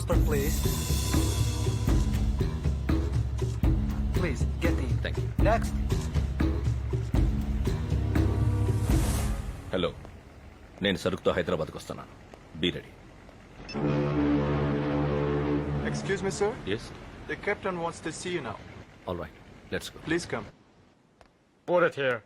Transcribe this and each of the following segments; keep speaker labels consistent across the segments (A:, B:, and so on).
A: passport, please. Please, get in.
B: Thank you
A: Next.
B: Hello నేను సరుకుతో హైదరాబాద్కి వస్తున్నాను be ready
C: Excuse me, sir.
B: Yes
C: The captain wants to see you now.
B: All right let's go
C: Please come.
D: Put it here.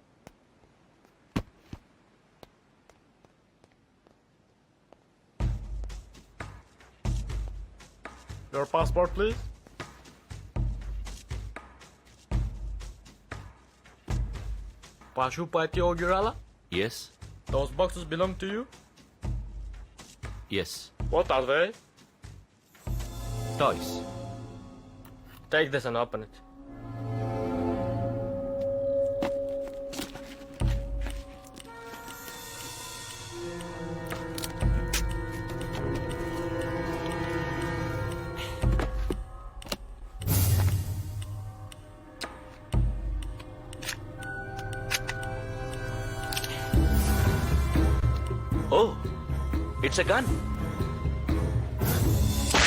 D: Your passport, please. Pashupati Ogurala?
B: Yes.
D: Those boxes belong to you?
B: Yes.
D: What are they?
B: Toys.
D: Take this and open it.
B: Oh, it's a gun. Ah!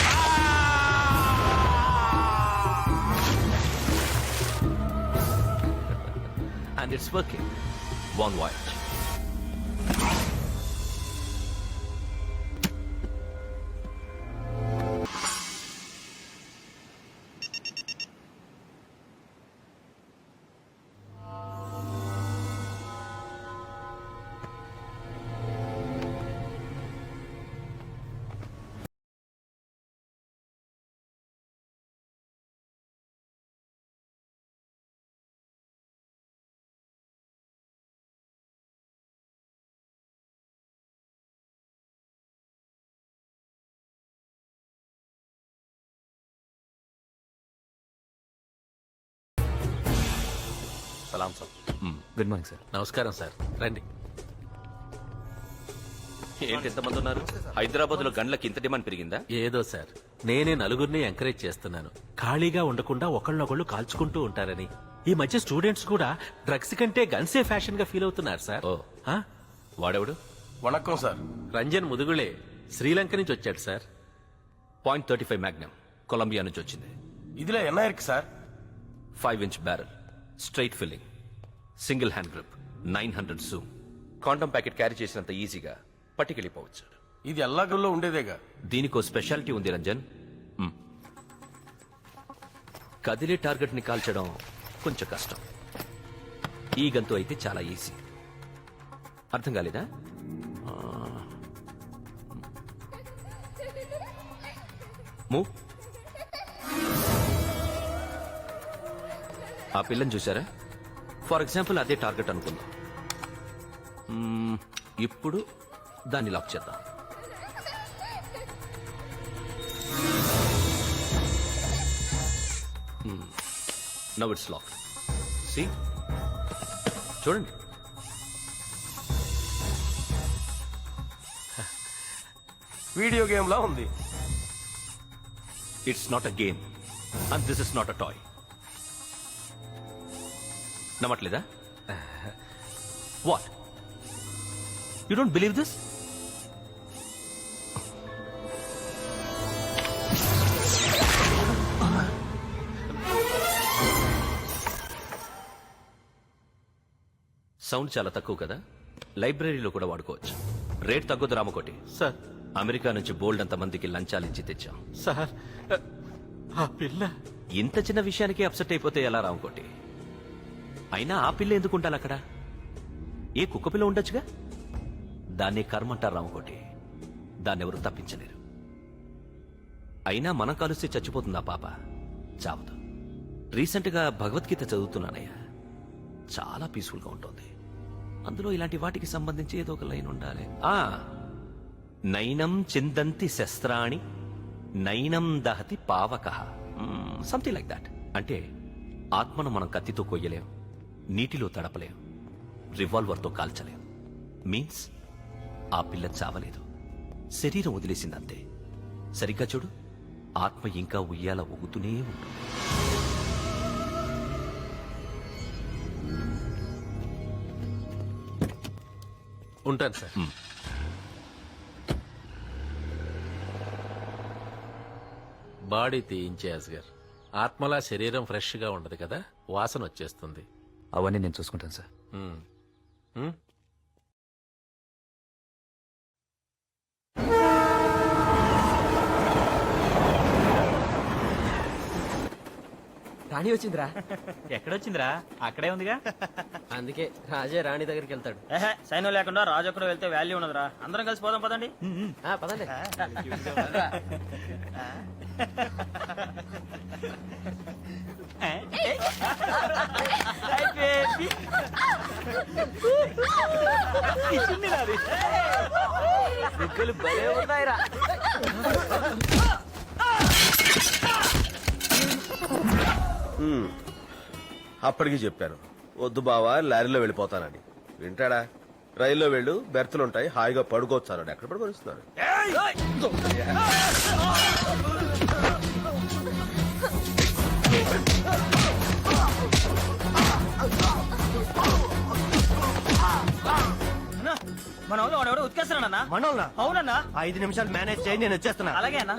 B: and it's working. One way.
E: సలాం sir.
B: Good morning sir.
E: నమస్కారం sir. రండి.
B: ఏంటి ఎంతమంది ఉన్నారు? హైదరాబాద్లో గండ్లకి ఇంత demand పెరిగిందా?
E: ఏదో సార్. నేనే నలుగురిని ఎంకరేజ్ చేస్తున్నాను. ఖాళీగా ఉండకుండా ఒకళ్ళొకళ్ళు కాల్చుకుంటూ ఉంటారని. ఈ మధ్య స్టూడెంట్స్ కూడా డ్రగ్స్ కంటే గన్సే ఫ్యాషన్గా ఫీల్ అవుతున్నారు సార్.
B: ఓ. వాడెవడు?
F: వణకం సార్.
E: రంజన్ ముదుగులే శ్రీలంక నుంచి వచ్చాడు sir.
B: Point thirty five magnum. Colombia నుంచి వచ్చింది.
F: ఇదిలో ఎన్ఐఆర్కి sir.
B: Five inch barrel. Straight filling single hand grip nine hundred zoom. Condom packet carry చేసినంత ఈజీగా పట్టుకెళ్ళిపోవచ్చు.
F: ఇది ఎల్లాగల్లో ఉండేదేగా?
B: దీనికో స్పెషాలిటీ ఉంది రంజన్. మ్. కదిలే టార్గెట్ని కాల్చడం కొంచెం కష్టం. ఈ గంతు అయితే చాలా ఈజీ. అర్థం కాలేదా? మూ ఆ పిల్లని చూసారా ఫర్ ఎగ్జాంపుల్ అదే టార్గెట్ అనుకుందాం. మ్మ్, ఇప్పుడు దాన్ని లాక్ చేద్దాం. నవ్ ఇట్స్ లాక్ సి చూడండి.
F: వీడియో గేమ్ లా ఉంది.
B: It's not a game and this is not a toy నమ్మట్లేదా? What you don't believe this sound చాలా తక్కువ కదా? లైబ్రరీలో కూడా వాడుకోవచ్చు. రేట్ తగ్గదు రామకోటి.
E: సార్.
B: అమెరికా నుంచి బోల్డ్ అంత మందికి లంచాలిచ్చి తెచ్చాం.
E: సార్ ఆ పిల్ల.
B: ఇంత చిన్న విషయానికి అప్సెట్ అయిపోతే ఎలా రామకోటి? అయినా ఆ పిల్ల ఎందుకు ఉండాలి అక్కడ? ఏ కుక్క పిల్ల ఉండొచ్చుగా? దాన్ని కర్మంటారు రామకోటి. దాన్ని ఎవరు తప్పించలేరు. అయినా మనం కలిస్తే చచ్చిపోతుందా పాప? చావదు. రీసెంట్గా భగవద్గీత చదువుతున్నానయ్యా. చాలా పీస్ఫుల్గా ఉంటుంది. అందులో ఇలాంటి వాటికి సంబంధించి ఏదో ఒక లైన్ ఉండాలి. ఆ! నైనం చిందంతి శస్త్రాణి నైనం దహతి పావక. సంథింగ్ లైక్ దాట్ అంటే ఆత్మను మనం కత్తితో కొయ్యలేం. నీటిలో తడపలేం రివాల్వర్తో కాల్చలేం మీన్స్ ఆ పిల్ల చావలేదు. శరీరం వదిలేసిందంతే. సరిగ్గా చూడు ఆత్మ ఇంకా ఉయ్యాల ఊగుతూనే ఉంటుంది.
E: ఉంటాను సార్. బాడీ తీయించే అస్గర్ ఆత్మలా శరీరం ఫ్రెష్గా ఉండదు కదా వాసన వచ్చేస్తుంది.
A: అవన్నీ నేను చూసుకుంటాను సార్?
G: రాణి వచ్చిందిరా.
H: ఎక్కడొచ్చిందిరా? అక్కడే ఉందిగా?
G: అందుకే రాజే రాణి దగ్గరికి వెళ్తాడు.
H: ఏహే సైన్యం లేకుండా రాజు ఒక్కడు వెళ్తే వాల్యూ ఉండదురా. అందరం కలిసి పోదాం పదండి. దిక్కులు భలే ఉన్నాయిరా.
I: అప్పటికి చెప్పాను వద్దు బావా లారీలో వెళ్ళిపోతానని. వింటాడా? రైల్లో వెళ్ళు బెర్తులు ఉంటాయి హాయిగా పడుకోవచ్చు అన్నాడు. ఎక్కడ పడుకొనిస్తున్నాడు?
H: మన ఊళ్ళో వాడు ఎవడో ఉతికేస్తున్నాడన్నా
F: మనోళ్ళ
H: అవునన్నా.
F: ఐదు నిమిషాలు మేనేజ్ చేయి నేను వచ్చేస్తున్నా.
H: అలాగే అన్నా.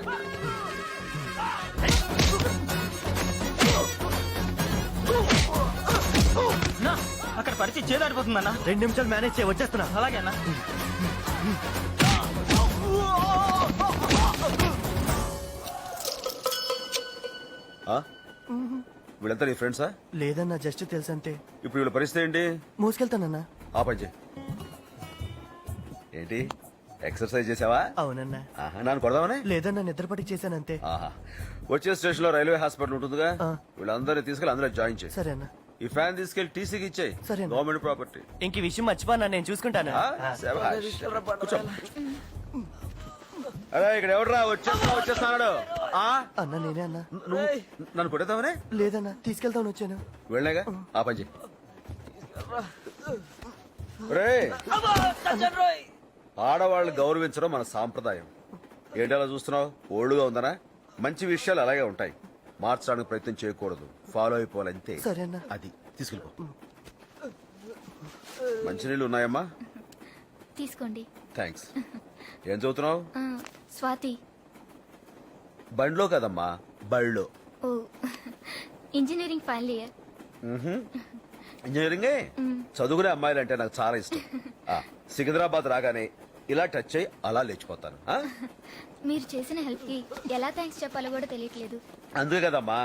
H: అన్నా, అక్కడ పరిస్థితి చేదాడిపోతుందన్నా
F: రెండు నిమిషాలు మేనేజ్ చేయి వచ్చేస్తున్నా.
H: అలాగే అన్నా.
I: ఆ? వీళ్ళంతా నీ ఫ్రెండ్సా
F: లేదన్నా జస్ట్ తెలుసంతే.
I: ఇప్పుడు వీళ్ళ పరిస్థితి ఏంటి?
F: మోసుకెళ్తానన్నా.
I: ఆ పని చేయి. ఏంటి? ఎక్సర్సైజ్ చేసావా?
F: అవునన్నా.
I: ఆహా, నన్ను కొడదామనే?
F: లేదన్నా నిద్రపడి చేశానంతే
I: ఆహా. వచ్చే స్టేషన్లో రైల్వే హాస్పిటల్ ఉంటుందిగా?
F: ఆ.
I: వీళ్ళందరినీ తీసుకెళ్ళి అందులో జాయిన్ చేయి.
F: సరే అన్నా.
I: ఈ ఫ్యాన్ తీసుకెళ్ళి టీసీకి ఇచ్చేయి.
F: సరే అన్న.
I: గవర్నమెంట్ ప్రాపర్టీ
F: ఇంక ఈ విషయం మర్చిపోనా నేను చూసుకుంటాను?
I: అరే ఇక్కడ ఎవడరా? వచ్చేస్తా వచ్చేస్తున్నాడు. ఆ?
F: అన్నా నేనే అన్నా.
I: నువ్వు నన్ను కొట్టేద్దామనే?
F: లేదన్నా తీసుకెళ్తామని వచ్చాను.
I: వెళ్ళాగా? ఆ పని చెయ్యి ఒరేయ్, ఆడవాళ్ళు గౌరవించడం మన సాంప్రదాయం. ఏంటలా చూస్తున్నావు? ఓల్డ్గా ఉందనా? మంచి విషయాలు అలాగే ఉంటాయి. మార్చడానికి ప్రయత్నం చేయకూడదు. ఫాలో అయిపోవాలి అంతే
F: సరే అన్నా.
I: అది. తీసుకెళ్ళిపో. మంచినీళ్ళు ఉన్నాయమ్మా.
J: తీసుకోండి.
I: థ్యాంక్స్ ఏం చదువుతున్నావు?
J: ఆ, స్వాతి.
I: బండ్లో కదమ్మా. బళ్ళో.
J: ఓ ఇంజనీరింగ్ ఫైనల్ ఇయర్.
I: ఇంజనీరింగే? చదువుకునే అమ్మాయిలు అంటే నాకు చాలా ఇష్టం. ఆ, సికింద్రాబాద్ రాగానే ఇలా టచ్ అయ్యి అలా లేచిపోతాను ఆ?
J: మీరు చేసిన హెల్ప్కి ఎలా థ్యాంక్స్ చెప్పాలో కూడా తెలియట్లేదు.
I: అందుకే కదమ్మా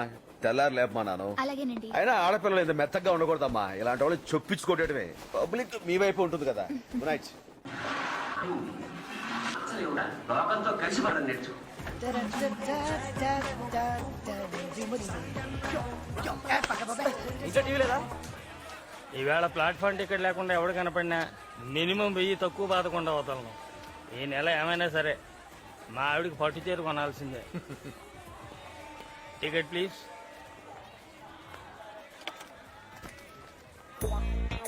I: తెల్లారు లేపమన్నాను.
J: అలాగేనండి.
I: అయినా ఆడపిల్లలు ఇంత మెత్తగా ఉండకూడదమ్మా ఇలాంటి వాళ్ళు చొప్పించుకోవటమే. పబ్లిక్ మీ వైపు ఉంటుంది కదా.
H: లేదా? ఈవేళ ప్లాట్ఫామ్ టికెట్ లేకుండా ఎవడు కనపడినా మినిమం వెయ్యి తక్కువ బాధకుండా వదలను. ఈ నెల ఏమైనా సరే మా ఆవిడకి పట్టు చీర కొనాల్సిందే. Ticket please.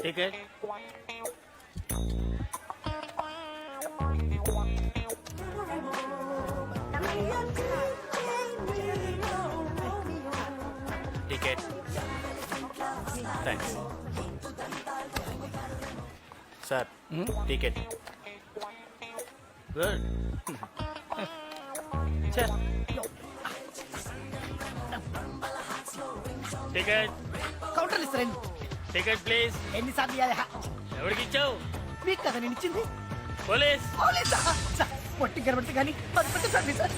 H: Ticket. Ticket. Thanks sir ticket good. Ticket
F: counter ఇస్తారండి
H: టికెట్ ప్లీజ్.
F: ఎన్నిసార్లు ఇయ్యాలి?
H: ఎవరికి ఇచ్చావు?
F: మీకు కదా నేను ఇచ్చింది.
H: పోలీస్.
F: పోలీసా? సార్, పొట్టి గడబడితే కానీ పది పట్టి సార్ సార్.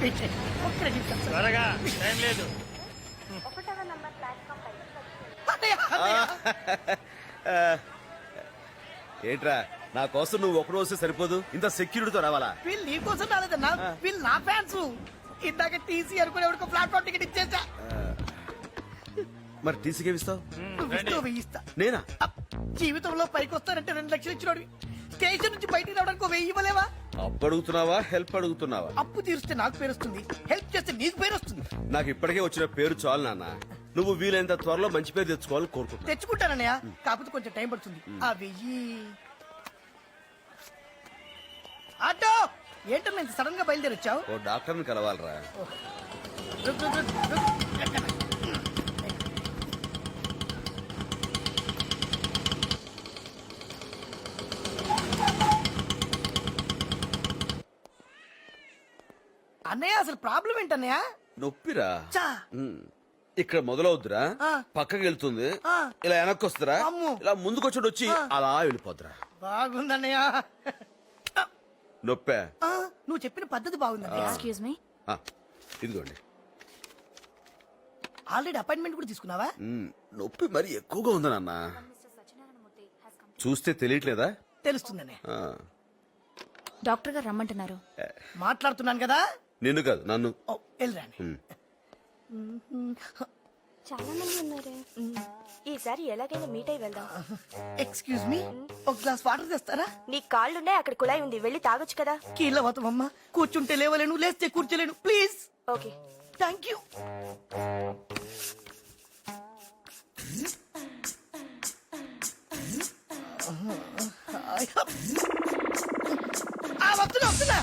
F: ప్లీజ్. ఒక్క నిమిషం సార్.
H: త్వరగా టైం లేదు.
F: అన్నయ్య, అన్నయ్య.
I: ఏంట్రా నా కోసం నువ్వు ఒకడు వస్తే సరిపోదు? ఇంత సెక్యూరిటీతో రావాలా?
F: వీళ్ళు నీ కోసం రాలేదన్నా వీళ్ళు నా ఫ్యాన్స్ ఇందాక టీసీ అనుకుని ఎవరికో ప్లాట్ఫామ్ టికెట్ ఇచ్చేసా.
I: మరి టీసీకి ఇస్తావు?
F: నువ్వు ఇస్తూ వెయ్యి ఇస్తా.
I: నేనా?
F: అప్, జీవితంలో పైకి వస్తానంటే రెండు లక్షలు ఇచ్చినోడివి. స్టేషన్ నుంచి బయటికి రావడానికి ఒక వెయ్యి ఇవ్వలేవా?
I: అప్పు అడుగుతున్నావా? హెల్ప్ అడుగుతున్నావా?
F: అప్పు తీరిస్తే నాకు పేరు వస్తుంది. హెల్ప్ చేస్తే నీకు పేరు వస్తుంది.
I: నాకు ఇప్పటికే వచ్చిన పేరు చాలు నాన్న. నువ్వు వీలైనంత త్వరలో మంచి పేరు తెచ్చుకోవాలని కోరుకుంటున్నా.
F: తెచ్చుకుంటానన్నయ్య. కాకపోతే కొంచెం టైం పడుతుంది. ఆ వెయ్యి. ఆటో! ఏంటన్నా ఇంత సడన్గా బయలుదేరి వచ్చావు?
I: ఓ డాక్టర్ని కలవాలరా.
F: అన్నయ్య అసలు ప్రాబ్లం ఏంటన్నయ్య?
I: నొప్పిరా?
F: చా
I: ఉమ్. ఇక్కడ మొదలవుద్దురా.
F: ఆ.
I: పక్కకి వెళ్తుంది. ఇలా వెనక్కి వస్తురా. ఇలా ముందుకు వచ్చి వచ్చి అలా వెళ్ళిపోద్దురా.
F: బాగుందన్నయ్య.
I: నొప్పే.
F: ఆ, నువ్వు చెప్పిన పద్ధతి బాగుందన్నయ్య
J: ఎక్స్క్యూజ్ మీ
I: ఆ, ఇదిగోండి.
F: ఆల్రెడీ అపాయింట్మెంట్ కూడా తీసుకున్నావా?
I: నొప్పి మరి ఎక్కువగా ఉంది నాన్న? చూస్తే తెలియట్లేదా?
F: తెలుస్తుందన్నయ్య.
I: ఆ,
J: డాక్టర్ గారు రమ్మంటున్నారు.
F: మాట్లాడుతున్నాను కదా?
I: నిన్ను కాదు నన్ను.
F: వెళ్ళరాని.
J: చాలా మంది ఉన్నారు.
K: ఈసారి ఎలాగైనా మీట్ అయి వెళ్దాం.
F: ఎక్స్క్యూజ్ మీ ఒక గ్లాస్ వాటర్ తెస్తారా?
K: నీ కాళ్ళున్నాయి అక్కడ కుళాయి ఉంది. వెళ్ళి తాగొచ్చు కదా.
F: కీళ్ళ పోతామమ్మా కూర్చుంటే లేవలేను లేస్తే కూర్చోలేను. Please
K: okay.
F: థ్యాంక్ యూ వస్తున్నా వస్తున్నా.